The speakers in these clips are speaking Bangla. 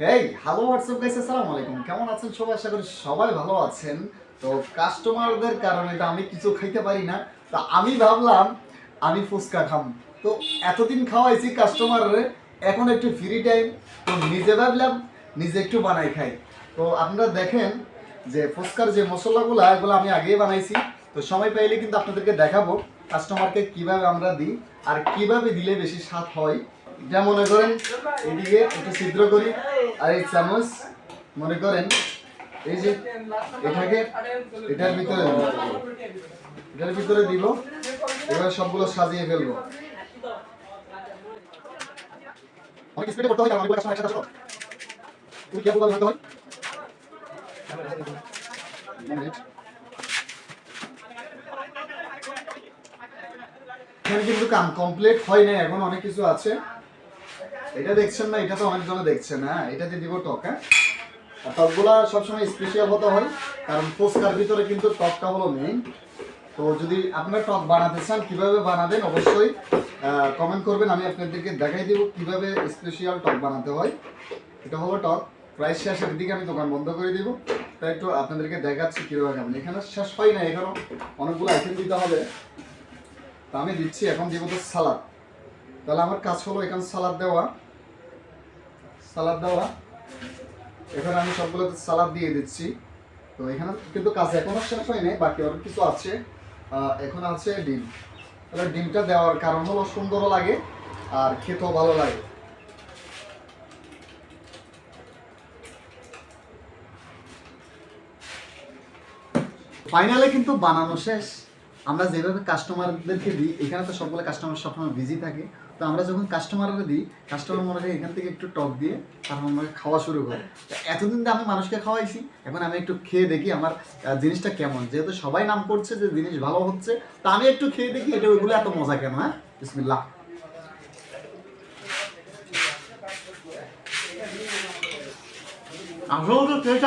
হ্যালো হোয়াটসঅ্যাপ গাইস আসসালামু আলাইকুম কেমন আছেন সবাই? আশা করি সবাই ভালো আছেন। তো কাস্টমারদের কারণে তো আমি কিছু খাইতে পারি না। তো আমি ভাবলাম, আমি ফুচকা খাম। তো এতদিন খাওয়াইছি কাস্টমারের এখন একটু ফ্রি টাইম তো নিজে ভাবলাম, নিজে একটু বানাই খাই। তো আপনারা দেখেন যে ফুচকার যে মশলাগুলো, এগুলো আমি আগেই বানাইছি। তো সময় পাইলে কিন্তু আপনাদেরকে দেখাবো কাস্টমারকে কীভাবে আমরা দিই, আর কীভাবে দিলে বেশি স্বাদ হয়। এটা মনে করেন, এদিকে একটু ছিদ্র করি আর এই চামচ মনে করেন, এই যে এটাকে এটার ভিতরে এটার ভিতরে দিব, এবার সবগুলো সাজিয়ে ফেলব। কেমন হয় কিন্তু কাম কমপ্লিট হয় না এখন অনেক কিছু আছে। এটা দেখছেন না, এটা তো অনেক জনে দেখছেন হ্যাঁ এটা দিয়ে দিব টক হ্যাঁ। আর টকগুলা সবসময় স্পেশাল হতে হয়, কারণ ফুচকার ভিতরে কিন্তু টকটা হলো মেইন তো যদি আপনারা টক বানাতে চান, কীভাবে বানাবেন অবশ্যই কমেন্ট করবেন, আমি আপনাদেরকে দেখাই দিব কীভাবে স্পেশাল টক বানাতে হয়। এটা হলো টক, প্রায় শেষের দিকে আমি দোকান বন্ধ করে দিব। তাই একটু আপনাদেরকে দেখাচ্ছি কীভাবে খাবেন এখানে শেষ হয় না এখানেও অনেকগুলো আইটেম দিতে হবে। তা আমি দিচ্ছি, এখন দিব তো সালাদ। তাহলে আমার কাজ হলো এখানে সালাদ দেওয়া। সালাদ দেওয়া। এখানে আমি সবগুলোতে সালাদ দিয়ে দিচ্ছি। তো এখানে কিন্তু কাজ এখনও শেষ হয় নাই, বাকি অনেক কিছু আছে। এখন আছে ডিম। তাহলে ডিমটা দেওয়ার কারণ হলো সুন্দরও লাগে আর খেতেও ভালো লাগে। ফাইনালে কিন্তু বানানো শেষ। আমরা যেভাবে কাস্টমারদেরকে দিই, এখানে তো সবগুলো কাস্টমার সবসময় বিজি থাকে। তো আমরা যখন কাস্টমাররা দিই কাস্টমার মনে হয় এখান থেকে একটু টক দিয়ে তারপর আমাকে খাওয়া শুরু করে। এতদিন তো আমি মানুষকে খাওয়াইছি, এখন আমি একটু খেয়ে দেখি আমার জিনিসটা কেমন। যেহেতু সবাই নাম করছে যে জিনিস ভালো হচ্ছে, তো আমি একটু খেয়ে দেখি এটা ওইগুলো এত মজা কেন হ্যাঁ? বিসমিল্লাহ। তো টেস্ট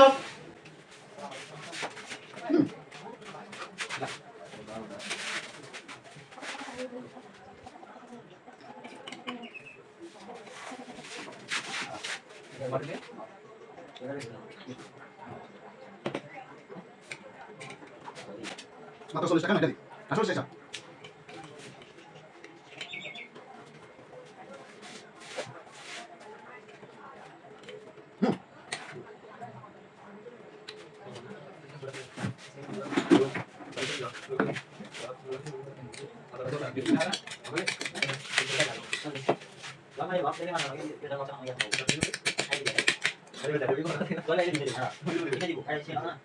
মাত্র চল্লিশ টাকা না এটা দিই আসলে শেষ Lama ya, Bang. Ini mana lagi? Kita 还有一点有一点我来给你们拍啊你一会拍就啊